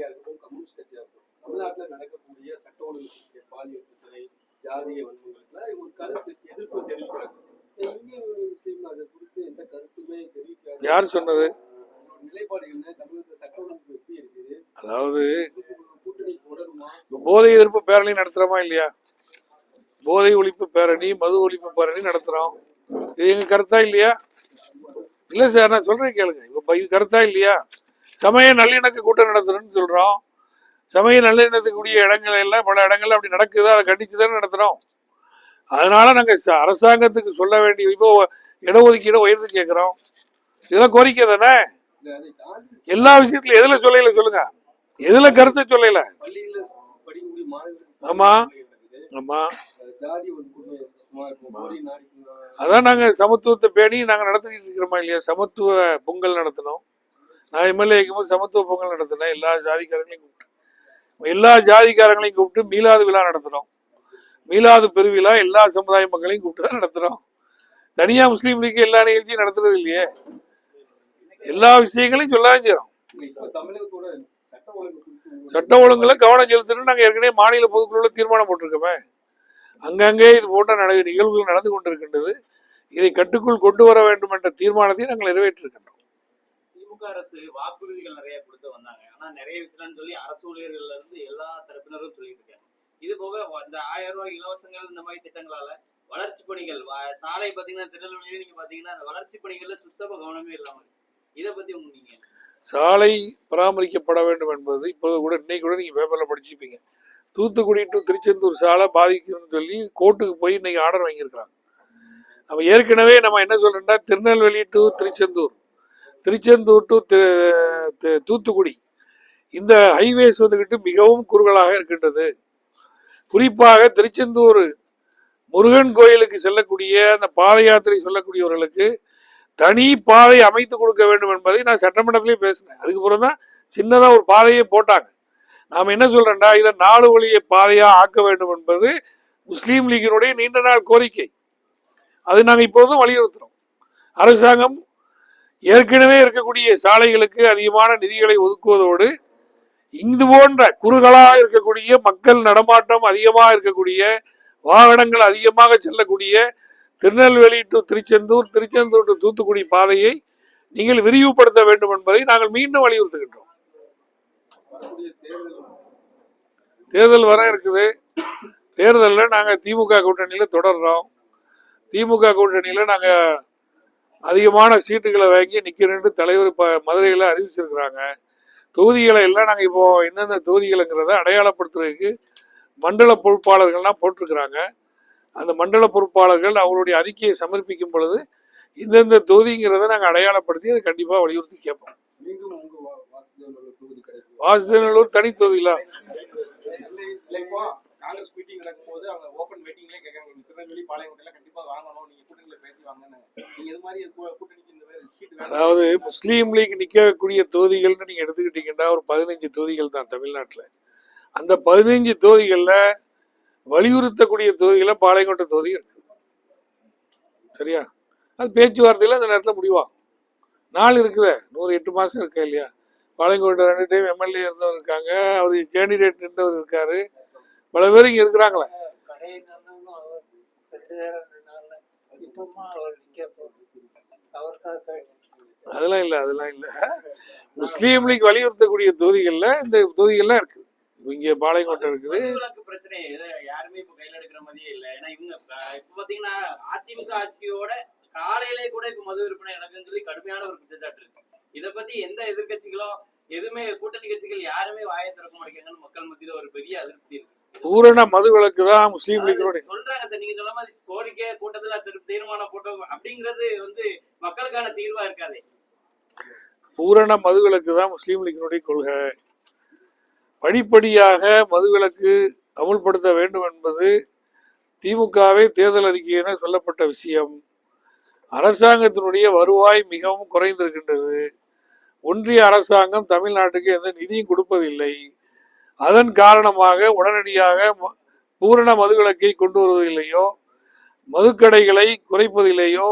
கட்சியா இருக்கட்டும் கம்யூனிஸ்ட் கட்சியா இருக்கட்டும் தமிழ்நாட்டுல நடக்கக்கூடிய சட்ட ஒழுங்கு பாலியல் பிரச்சனை ஜாதிய வன்முறைகளுக்குலாம் ஒரு கருத்து எதிர்ப்பு தெரிவிக்கிறாங்க இந்த இந்திய முஸ்லீம் அதை குறித்து எந்த கருத்துமே தெரிவிக்காத யார் சொன்னது? நிலைப்பாடு என்ன? தமிழகத்துல சட்ட ஒழுங்கு எப்படி இருக்குது? அதாவது போதை எதிர்ப்பு பேரணி நடத்துறோமா இல்லையா? போதை ஒழிப்பு பேரணி மது ஒழிப்பு பேரணி நடத்துறோம். இது எங்க கருத்தா இல்லையா? இல்ல சார் நான் சொல்றேன் கேளுங்க. இப்ப இது கருத்தா இல்லையா? சமய நல்லிணக்க கூட்டம் நடத்துறோம்னு சொல்றோம். சமய நல்லிணத்துக்குரிய இடங்கள் எல்லாம் பல இடங்கள்ல அப்படி நடக்குது? அதை கண்டிச்சு தானே நடத்துறோம். அதனால நாங்க அரசாங்கத்துக்கு சொல்ல வேண்டிய இப்போ இடஒதுக்கீடு உயர்த்து கேட்கிறோம் இதெல்லாம் கோரிக்கை தானே? எல்லா விஷயத்துல எதுல சொல்லல சொல்லுங்க. எதுல கருத்தை சொல்லல ஆமாம் ஆமாம் ஆமா. ஆமா. அதான் நாங்க சமத்துவத்தை பேணி நாங்க நடத்திக்கிட்டு இருக்கிறோமா இல்லையா? சமத்துவ பொங்கல் நடத்தினோம் நான் எம்எல்ஏ இருக்கும்போது சமத்துவ பொங்கல் நடத்தினேன். எல்லா ஜாதிக்காரங்களையும் கூப்பிட்டு எல்லா ஜாதிக்காரங்களையும் கூப்பிட்டு மீலாது விழா நடத்தினோம். மீலாது பெருவிழா எல்லா சமுதாய மக்களையும் கூப்பிட்டு தான் நடத்துகிறோம் தனியாக முஸ்லீம் லீக் எல்லா நிகழ்ச்சியும் நடத்துறது இல்லையே. எல்லா விஷயங்களையும் சொல்லதான் செய்கிறோம் சட்ட ஒழுங்குல கவனம் செலுத்தணும் நாங்கள் ஏற்கனவே மாநில பொதுக்குழுவில் தீர்மானம் போட்டிருக்கோமே. அங்கங்கே இது போன்ற நட நிகழ்வுகள் நடந்து கொண்டிருக்கின்றது. இதை கட்டுக்குள் கொண்டு வர வேண்டும் என்ற தீர்மானத்தை நாங்கள் நிறைவேற்றிருக்கின்றோம். திமுக அரசு வாக்குறுதிகள் நிறைய கொடுத்து வந்தாங்க. ஆனா நிறைய விஷயம்னு சொல்லி அரசு ஊழியர்கள்ல இருந்து எல்லா தரப்பினரும் சொல்லிட்டு இருக்காங்க. இது போக வ- இந்த ஆயிரம் ரூபாய் இலவசங்கள் இந்த மாதிரி திட்டங்களால வளர்ச்சி பணிகள் வ- சாலை பாத்தீங்கன்னா திருநெல்வேலியில நீங்க பாத்தீங்கன்னா அந்த வளர்ச்சி பணிகள்ல சுத்தமா கவனமே இல்லாம இதை பத்தி உங்க நீங்க சாலை பராமரிக்கப்பட வேண்டும் என்பது இப்போது கூட இன்னைக்கு கூட நீங்க பேப்பர்ல படிச்சிருப்பீங்க. தூத்துக்குடி டு திருச்செந்தூர் சாலை பாதிக்குதுன்னு சொல்லி கோர்ட்டுக்கு போய் இன்னைக்கு ஆர்டர் வாங்கியிருக்கிறாங்க. நம்ம ஏற்கனவே நம்ம என்ன சொல்றோம்னா திருநெல்வேலி டு திருச்செந்தூர். திருச்செந்தூர் டு தூத்துக்குடி. இந்த ஹைவேஸ் வந்துக்கிட்டு மிகவும் குறுகலாக இருக்கின்றது. குறிப்பாக திருச்செந்தூர் முருகன் கோயிலுக்கு செல்லக்கூடிய அந்த பாத யாத்திரை சொல்லக்கூடியவர்களுக்கு தனி பாதை அமைத்து கொடுக்க வேண்டும் என்பதை நான் சட்டமன்றத்திலே பேசினேன். அதுக்கப்புறம் தான் சின்னதாக ஒரு பாதையை போட்டாங்க. நாம் என்ன சொல்றோம்டா இதை நாலு வழியை பாதையாக ஆக்க வேண்டும் என்பது முஸ்லீம் லீகினுடைய நீண்ட நாள் கோரிக்கை. அது நாங்கள் இப்போதும் வலியுறுத்துறோம். அரசாங்கம் ஏற்கனவே இருக்கக்கூடிய சாலைகளுக்கு அதிகமான நிதிகளை ஒதுக்குவதோடு இங்கு போன்ற குறுகலாக இருக்கக்கூடிய மக்கள் நடமாட்டம் அதிகமாக இருக்கக்கூடிய வாகனங்கள் அதிகமாக செல்லக்கூடிய திருநெல்வேலி டு திருச்செந்தூர் திருச்செந்தூர் டு தூத்துக்குடி பாதையை நீங்கள் விரிவுபடுத்த வேண்டும் என்பதை நாங்கள் மீண்டும் வலியுறுத்துகின்றோம். தேர்தல் தேர்தல் வர இருக்குது. தேர்தலில் நாங்கள் திமுக கூட்டணியில் தொடர்றோம். திமுக கூட்டணியில் நாங்கள் அதிகமான சீட்டுகளை வாங்கி நிற்கிறேன்னு தலைவர் இப்போ மதுரையில் அறிவிச்சிருக்கிறாங்க. தொகுதிகளை எல்லாம் நாங்கள் இப்போ எந்தெந்த தொகுதிகளுங்கிறத அடையாளப்படுத்துறதுக்கு மண்டல பொறுப்பாளர்கள்லாம் போட்டிருக்கிறாங்க. அந்த மண்டல பொறுப்பாளர்கள் அவங்களுடைய அறிக்கையை சமர்ப்பிக்கும் பொழுது இந்தந்த தொகுதிங்கிறத நாங்கள் அடையாளப்படுத்தி அதை கண்டிப்பாக வலியுறுத்தி கேட்போம். வாசுதேவநல்லூர் தனி தொகுதிகளா நீங்க திருநெல்வேலி பாளையங்கோட்டையில கண்டிப்பா வாங்கணும். நீங்க கூட்டணியில பேசி வாங்கன்னு. நீங்க இது மாதிரி கூட்டணிக்கு இந்த மாதிரி அதாவது முஸ்லீம் லீக் நிற்கக்கூடிய தொகுதிகள்னு நீங்கள் எடுத்துக்கிட்டீங்கன்னா ஒரு பதினஞ்சு தொகுதிகள் தான் தமிழ்நாட்டில். அந்த பதினஞ்சு தொகுதிகளில் வலியுறுத்தக்கூடிய தொகுதிகளில் பாளையங்கோட்டை தொகுதி இருக்கு. சரியா? அது பேச்சுவார்த்தையில் அந்த நேரத்தில் முடிவாகும் நாள் இருக்குதே. நூறு எட்டு மாதம் இருக்கா இல்லையா? பாளையங்கோட்டை ரெண்டு டைம் எம்எல்ஏ இருந்தவர் இருக்காங்க. அவர் கேண்டிடேட் நின்றவர் இருக்காரு. பல பேர் இங்கே இருக்கிறாங்களே. இப்பமா அவர் அவருக்காக அதெல்லாம் இல்லை அதெல்லாம் இல்லை. முஸ்லீம் லீக் வலியுறுத்தக்கூடிய தொகுதிகளில் இந்த தொகுதிகள்லாம் இருக்குது. இங்கே பாளையங்கோட்டை இருக்குது. பிரச்சனை. யாருமே இப்ப கையில எடுக்கிற மாதிரியே இல்ல. ஏன்னா இவங்க இப்ப பாத்தீங்கன்னா அதிமுக ஆட்சியோட காலையிலே கூட இப்ப மது விற்பனை நடக்குன்னு சொல்லி கடுமையான ஒரு குற்றச்சாட்டு இருக்கு. இத பத்தி எந்த எதிர்க்கட்சிகளோ எதுவுமே கூட்டணி கட்சிகள் யாருமே வாயை திறக்க மாட்டேங்கிறாங்கன்னு மக்கள் மத்தியில ஒரு பெரிய அதிருப்தி இருக்கு. பூரண மது விலக்கு தான் முஸ்லீம் லீக்கினுடைய அதாவது சொல்றாங்க சார் நீங்க சொன்ன மாதிரி கோரிக்கை கூட்டத்துல திரு- தீர்மானம் போட்டோம் அப்படிங்கிறது வந்து மக்களுக்கான தீர்வா இருக்காது. பூரண மது விலக்கு தான் முஸ்லீம் லீக்கினுடைய கொள்கை. படிப்படியாக மது விலக்கு அமுல்படுத்த வேண்டும் என்பது திமுகவே தேர்தல் அறிக்கையென சொல்லப்பட்ட விஷயம். அரசாங்கத்தினுடைய வருவாய் மிகவும் குறைந்திருக்கின்றது. ஒன்றிய அரசாங்கம் தமிழ்நாட்டுக்கு எந்த நிதியும் கொடுப்பதில்லை. அதன் காரணமாக உடனடியாக ம- பூரண மதுவிலக்கை கொண்டு வருவதில்லையோ மதுக்கடைகளை குறைப்பதிலேயோ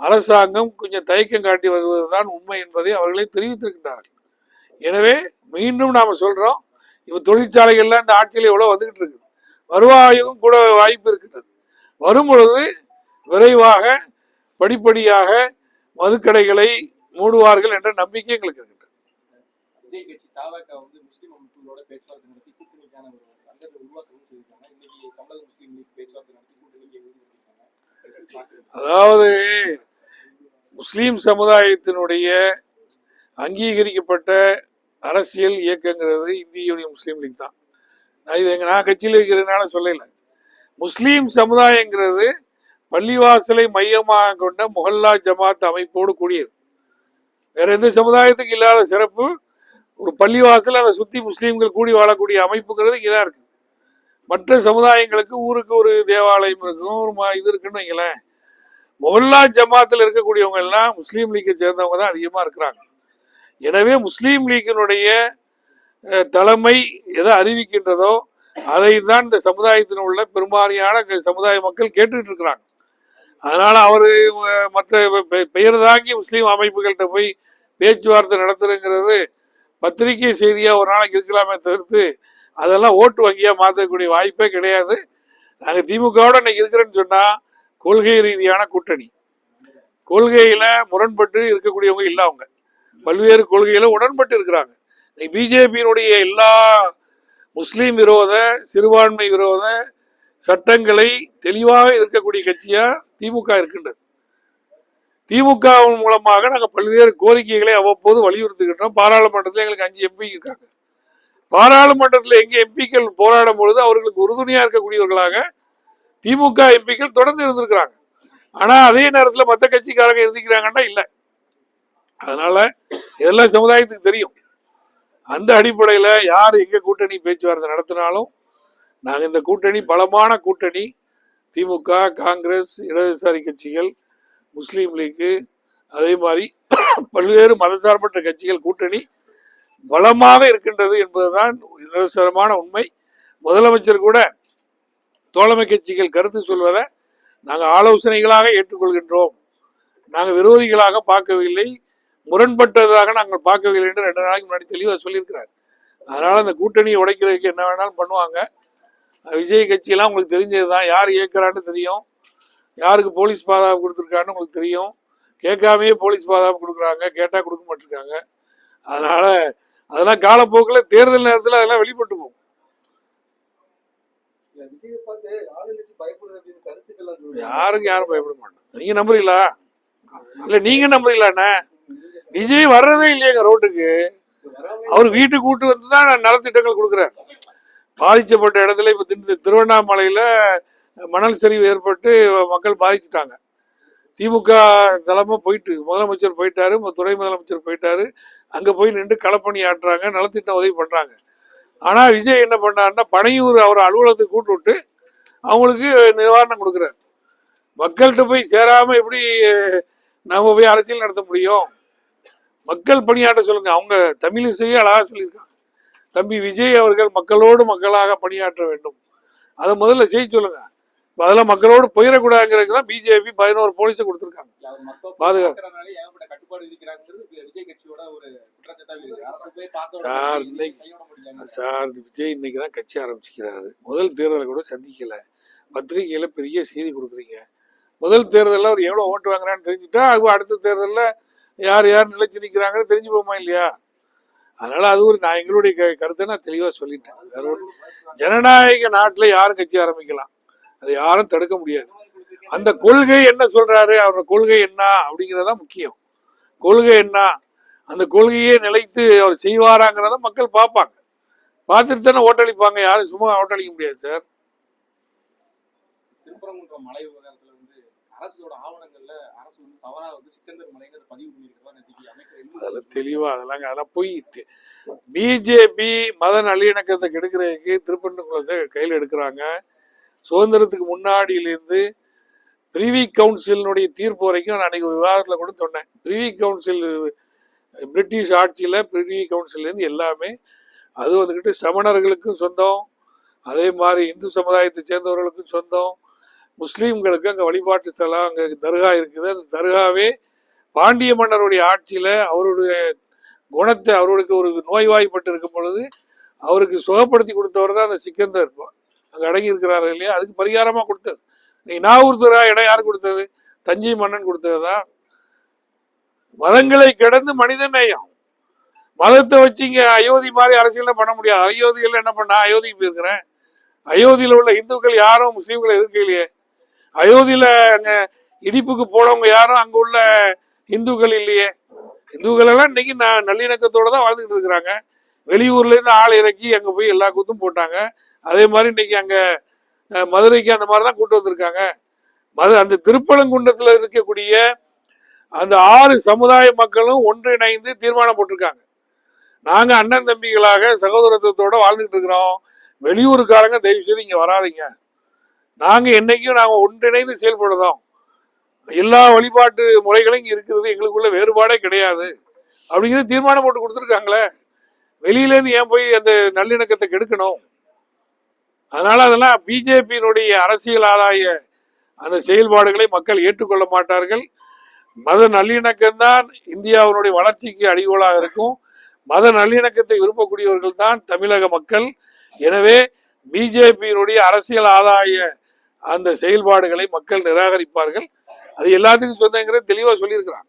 அரசாங்கம் கொஞ்சம் தயக்கம் காட்டி வருவதுதான் உண்மை என்பதை அவர்களே தெரிவித்திருக்கின்றார்கள். எனவே மீண்டும் நாம் சொல்றோம் இப்போ தொழிற்சாலைகள்லாம் இந்த ஆட்சியில் எவ்வளோ வந்துகிட்டு இருக்குது வருவாயும் கூட வாய்ப்பு இருக்கின்றது. வரும் பொழுது விரைவாக படிப்படியாக மதுக்கடைகளை மூடுவார்கள் என்ற நம்பிக்கை எங்களுக்கு இருக்கின்றது. அவர்களோட பேச்சுவார்த்தை நடத்தி கூட்டணிக்கான ஒரு சங்கத்தை உருவாக்கவும் செய்திருக்காங்க. இன்னைக்கு தமிழக முஸ்லீம் லீக் பேச்சுவார்த்தை நடத்தி கூட்டணிக்கு அதாவது முஸ்லீம் சமுதாயத்தினுடைய அங்கீகரிக்கப்பட்ட அரசியல் இயக்கங்கிறது இந்திய முஸ்லீம் லீக் தான். நான் இது எங்க நான் கட்சியில் இருக்கிறதுனால சொல்லல. முஸ்லீம் சமுதாயங்கிறது பள்ளிவாசலை மையமாக கொண்ட முகல்லா ஜமாத் அமைப்போடு கூடியது. வேற எந்த சமுதாயத்துக்கு இல்லாத சிறப்பு ஒரு பள்ளிவாசல் அதை சுற்றி முஸ்லீம்கள் கூடி வாழக்கூடிய அமைப்புங்கிறது இங்கே தான் இருக்கு. மற்ற சமுதாயங்களுக்கு ஊருக்கு ஒரு தேவாலயம் இருக்கும் ஒரு இது இருக்குன்னு வைங்களேன். மொஹல்லா ஜமாத்தில் இருக்கக்கூடியவங்க எல்லாம் முஸ்லீம் லீக்கை சேர்ந்தவங்க தான் அதிகமாக இருக்கிறாங்க. எனவே முஸ்லீம் லீக்கினுடைய தலைமை எதை அறிவிக்கின்றதோ அதை தான் இந்த சமுதாயத்தில் உள்ள பெரும்பாலான சமுதாய மக்கள் கேட்டுட்டு இருக்கிறாங்க. அதனால அவர் மற்ற பெ- பெயர் தாங்கி முஸ்லீம் அமைப்புகள்கிட்ட போய் பேச்சுவார்த்தை நடத்துறங்கிறது பத்திரிகை செய்தியா ஒரு நாளைக்கு இருக்கலாமே தவிர்த்து அதெல்லாம் ஓட்டு வங்கியா மாற்றக்கூடிய வாய்ப்பே கிடையாது. நாங்கள் திமுகவோட இன்னைக்கு இருக்கிறேன்னு சொன்னா கொள்கை ரீதியான கூட்டணி. கொள்கையில முரண்பட்டு இருக்கக்கூடியவங்க இல்ல அவங்க. பல்வேறு கொள்கையில உடன்பட்டு இருக்கிறாங்க. பிஜேபியினுடைய எல்லா முஸ்லீம் விரோத சிறுபான்மை விரோத சட்டங்களை தெளிவாக இருக்கக்கூடிய கட்சியா திமுக இருக்கின்றது. திமுக மூலமாக நாங்கள் பல்வேறு கோரிக்கைகளை அவ்வப்போது வலியுறுத்துகின்றோம். பாராளுமன்றத்தில் எங்களுக்கு அஞ்சு எம்பி இருக்காங்க. பாராளுமன்றத்தில் எங்கே எம்பிக்கள் போராடும் பொழுது அவர்களுக்கு உறுதுணையாக இருக்கக்கூடியவர்களாக திமுக எம்பிக்கள் தொடர்ந்து இருந்திருக்கிறாங்க. ஆனால் அதே நேரத்தில் மற்ற கட்சிக்காரங்க இருந்திக்கிறாங்கன்னா இல்லை. அதனால இதெல்லாம் சமுதாயத்துக்கு தெரியும். அந்த அடிப்படையில் யார் எங்கள் கூட்டணி பேச்சுவார்த்தை நடத்தினாலும் நாங்கள் இந்த கூட்டணி பலமான கூட்டணி திமுக காங்கிரஸ் இடதுசாரி கட்சிகள் முஸ்லீம் லீக்கு அதே மாதிரி பல்வேறு மதசார்பற்ற கட்சிகள் கூட்டணி பலமாக இருக்கின்றது என்பதுதான் இரசரமான உண்மை. முதலமைச்சர் கூட தோழமை கட்சிகள் கருத்து சொல்வதை நாங்கள் ஆலோசனைகளாக ஏற்றுக்கொள்கின்றோம். நாங்கள் விரோதிகளாக பார்க்கவில்லை. முரண்பட்டதாக நாங்கள் பார்க்கவில்லை என்று ரெண்டு நாளைக்கு முன்னாடி தெளிவாக சொல்லியிருக்கிறார். அதனால் அந்த கூட்டணியை உடைக்கிறதுக்கு என்ன வேணாலும் பண்ணுவாங்க. விஜய் கட்சியெல்லாம் உங்களுக்கு தெரிஞ்சது தான் யார் இயக்கிறான்னு தெரியும். யாருக்கு போலீஸ் பாதுகாப்பு கொடுத்துருக்கான்னு உங்களுக்கு தெரியும். கேட்காமயே போலீஸ் பாதுகாப்பு கொடுக்குறாங்க. கேட்டால் கொடுக்க மாட்டிருக்காங்க. அதனால அதெல்லாம் காலப்போக்கில் தேர்தல் நேரத்தில் அதெல்லாம் வெளிப்பட்டு போகும். யாருக்கும் யாரும் பயப்பட மாட்டோம் நீங்க நம்புறீங்களா? இல்ல நீங்க நம்புறீங்களாண்ணே விஜய் வர்றதே இல்லையாங்க ரோட்டுக்கு. அவர் வீட்டுக்கு கூட்டு வந்து தான் நலத்திட்டங்கள் கொடுக்குறாரு பாதிக்கப்பட்ட இடத்துல இப்ப திரு- திருவண்ணாமலையில மணல் சரிவு ஏற்பட்டு மக்கள் பாதிச்சுட்டாங்க. திமுக தலைமை போயிட்டு முதலமைச்சர் போயிட்டாரு துணை முதலமைச்சர் போயிட்டாரு. அங்கே போய் நின்று களப்பணி ஆட்டுறாங்க நலத்திட்டம் உதவி பண்ணுறாங்க ஆனால் விஜய் என்ன பண்ணாருன்னா பனையூர் அவர் அலுவலகத்துக்கு கூட்டு விட்டு அவங்களுக்கு நிவாரணம் கொடுக்குறாரு. மக்கள்கிட்ட போய் சேராமல் எப்படி நம்ம போய் அரசியல் நடத்த முடியும்? மக்கள் பணியாற்ற சொல்லுங்க. அவங்க தமிழிசையே அழகாக சொல்லியிருக்காங்க. தம்பி விஜய் அவர்கள் மக்களோடு மக்களாக பணியாற்ற வேண்டும். அதை முதல்ல செய்ய சொல்லுங்கள் அதெல்லாம் மக்களோடு போயிடக்கூடாதுங்கிறதுக்கு தான் பிஜேபி பதினோரு போலீஸை கொடுத்துருக்காங்க. பாதுகாப்பு. சார், இன்னைக்கு- சார் விஜய் இன்னைக்கு தான் கட்சி ஆரம்பிச்சுக்கிறாரு. முதல் தேர்தலை கூட சந்திக்கல. பத்திரிகையில பெரிய செய்தி கொடுக்குறீங்க. முதல் தேர்தலில் அவர் எவ்வளோ ஓட்டு வாங்குறான்னு தெரிஞ்சுட்டா அது அடுத்த தேர்தலில் யார் யார் நிலைச்சு நிற்கிறாங்கன்னு தெரிஞ்சு போமா இல்லையா? அதனால அது ஒரு நான் எங்களுடைய கருத்தை நான் தெளிவாக சொல்லிட்டேன். ஜனநாயக நாட்டில் யாரும் கட்சி ஆரம்பிக்கலாம். அதை யாரும் தடுக்க முடியாது. அந்த கொள்கை என்ன சொல்றாரு அவரோட கொள்கை என்ன அப்படிங்கிறதா முக்கியம். கொள்கை என்ன? அந்த கொள்கையே நிலைத்து அவர் செய்வாராங்கிறத மக்கள் பார்ப்பாங்க. பார்த்துட்டு தானே ஓட்டளிப்பாங்க. யாரும் சும்மா ஓட்டளிக்க முடியாது சார். திருப்பரங்குன்றம் மலை விவகாரத்துல வந்து அரசோட ஆவணங்கள்ல அரசு வந்து தவறா வந்து சிக்கந்தர் மலைங்கிறத பதிவு பண்ணியிருக்கிறதா நேற்றுக்கு அமைச்சர் எல்முருகன் அதெல்லாம் தெளிவா அதெல்லாம் அதெல்லாம் போய். பிஜேபி மத நல்லிணக்கத்தை கெடுக்கிறதுக்கு திருப்பரங்குன்றத்தை கையில் எடுக்கிறாங்க. சுதந்திரத்துக்கு முன்னாடியிலிருந்து பிரிவி கவுன்சிலினுடைய தீர்ப்பு வரைக்கும் நான் அன்றைக்கி ஒரு விவாதத்தில் கூட சொன்னேன். பிரிவி கவுன்சில் பிரிட்டிஷ் ஆட்சியில் பிரிவி கவுன்சிலேருந்து எல்லாமே அது வந்துக்கிட்டு சமணர்களுக்கும் சொந்தம் அதே மாதிரி இந்து சமுதாயத்தை சேர்ந்தவர்களுக்கும் சொந்தம் முஸ்லீம்களுக்கு அங்கே வழிபாட்டு ஸ்தலம் அங்கே தர்கா இருக்குது. அந்த தர்காவே பாண்டிய மன்னருடைய ஆட்சியில் அவருடைய குணத்தை அவருக்கு ஒரு நோய்வாய்ப்பட்டு இருக்கும் பொழுது அவருக்கு சுகப்படுத்தி கொடுத்தவர் தான் அந்த சிக்கந்தர். அங்கே அடங்கி இருக்கிறார்கள் இல்லையா? அதுக்கு பரிகாரமாக கொடுத்தது. நீ நாகூர்துரா இடம் யார் கொடுத்தது? தஞ்சை மன்னன் கொடுத்தது? தான் மதங்களை கடந்து மனித நேயம் மதத்தை வச்சு இங்க அயோத்தி மாதிரி அரசியல் பண்ண முடியாது. அயோத்தியில் என்ன பண்ண? அயோத்திக்கு போயிருக்கிறேன். அயோத்தியில் உள்ள இந்துக்கள் யாரும் முஸ்லீம்களை எதிர்க்கலையே. அயோத்தியில அங்க இடிப்புக்கு போனவங்க யாரும் அங்க உள்ள இந்துக்கள் இல்லையே. இந்துக்கள் எல்லாம் இன்னைக்கு நான் நல்லிணக்கத்தோட தான் வாழ்ந்துட்டு இருக்கிறாங்க. வெளியூர்ல இருந்து ஆள் இறக்கி அங்க போய் எல்லா கூத்தும் போட்டாங்க. அதே மாதிரி இன்னைக்கு அங்கே மதுரைக்கு அந்த மாதிரி தான் கூட்டு வந்திருக்காங்க. மது அந்த திருப்பழங்குன்றத்தில் இருக்கக்கூடிய அந்த ஆறு சமுதாய மக்களும் ஒன்றிணைந்து தீர்மானம் போட்டிருக்காங்க. நாங்கள் அண்ணன் தம்பிகளாக சகோதரத்துவத்தோட வாழ்ந்துக்கிட்டு இருக்கிறோம். வெளியூருக்காரங்க தயவு செய்து இங்கே வராதிங்க. நாங்கள் என்னைக்கும் நாங்கள் ஒன்றிணைந்து செயல்படுறோம். எல்லா வழிபாட்டு முறைகளும் இங்கே இருக்கிறது எங்களுக்குள்ள வேறுபாடே கிடையாது. அப்படிங்கிறது தீர்மானம் போட்டு கொடுத்துருக்காங்களே. வெளியிலேருந்து ஏன் போய் அந்த நல்லிணக்கத்தை கெடுக்கணும்? அதனால அதெல்லாம் பிஜேபியினுடைய அரசியல் ஆதாய அந்த செயல்பாடுகளை மக்கள் ஏற்றுக்கொள்ள மாட்டார்கள். மத நல்லிணக்கம்தான் இந்தியாவினுடைய வளர்ச்சிக்கு அடிகோலாக இருக்கும். மத நல்லிணக்கத்தை விரும்பக்கூடியவர்கள் தான் தமிழக மக்கள். எனவே பிஜேபியினுடைய அரசியல் ஆதாய அந்த செயல்பாடுகளை மக்கள் நிராகரிப்பார்கள். அது எல்லாத்துக்கும் சொந்தங்கிற தெளிவாக சொல்லியிருக்கிறாங்க.